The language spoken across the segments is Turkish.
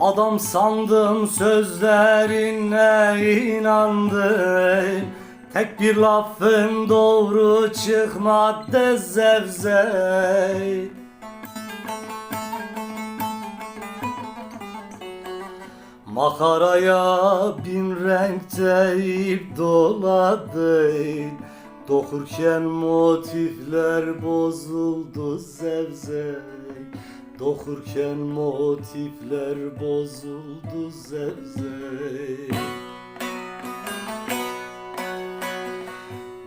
Adam sandım sözlerine inandım Tek bir lafın doğru çıkmadı zevzey. Makaraya bin renk deyip doladın Dokurken motifler bozuldu zevzek Dokurken motifler bozuldu zevzek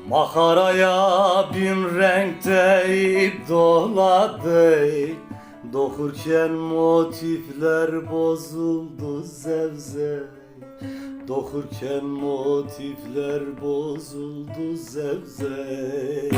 Makaraya bin renk deyip doladık Dokurken motifler bozuldu zevzek Dokurken motifler bozuldu zevzek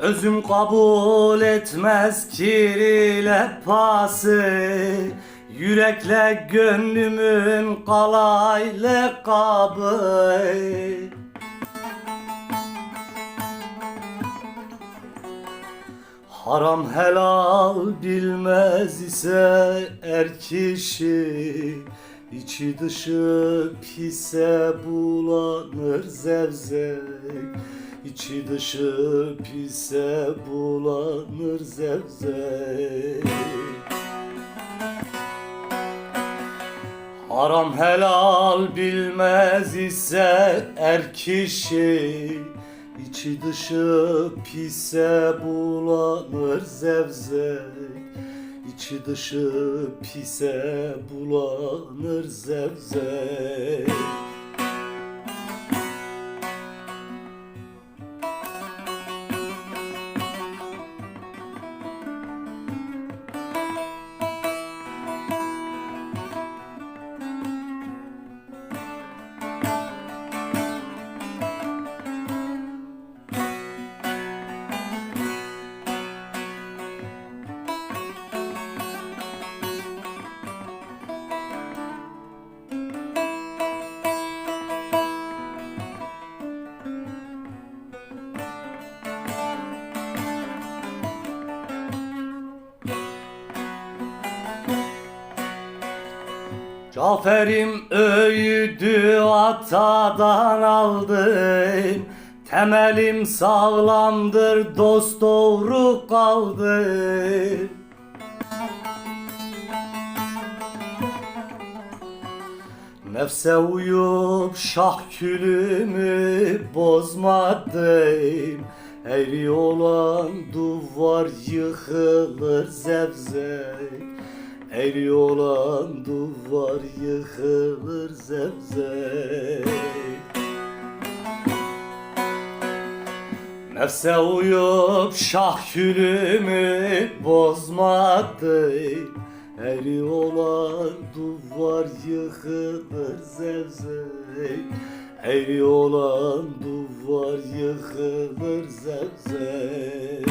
Özüm kabul etmez kirile pası. Yürekle gönlümün kalaylı kabı. Haram helal bilmez ise er kişi. İçi dışı pise bulanır zevzek İçi dışı pise bulanır zevzek. Haram helal bilmez ise er kişi. İçi dışı pise bulanır zevzek. İçi dışı pise bulanır zevzek Cafer'im öğüdü atadan aldım Temelim sağlamdır dost doğru kaldı. Nefse uyup şah külümü bozmadım. Eğri olan duvar yıkılır zevzek her yolan duvar yıkılır zevzek. Nefse uyup şah külümü bozmadı Her yolan duvar yıkılır zevzek. Her yolan duvar yıkılır zevzek.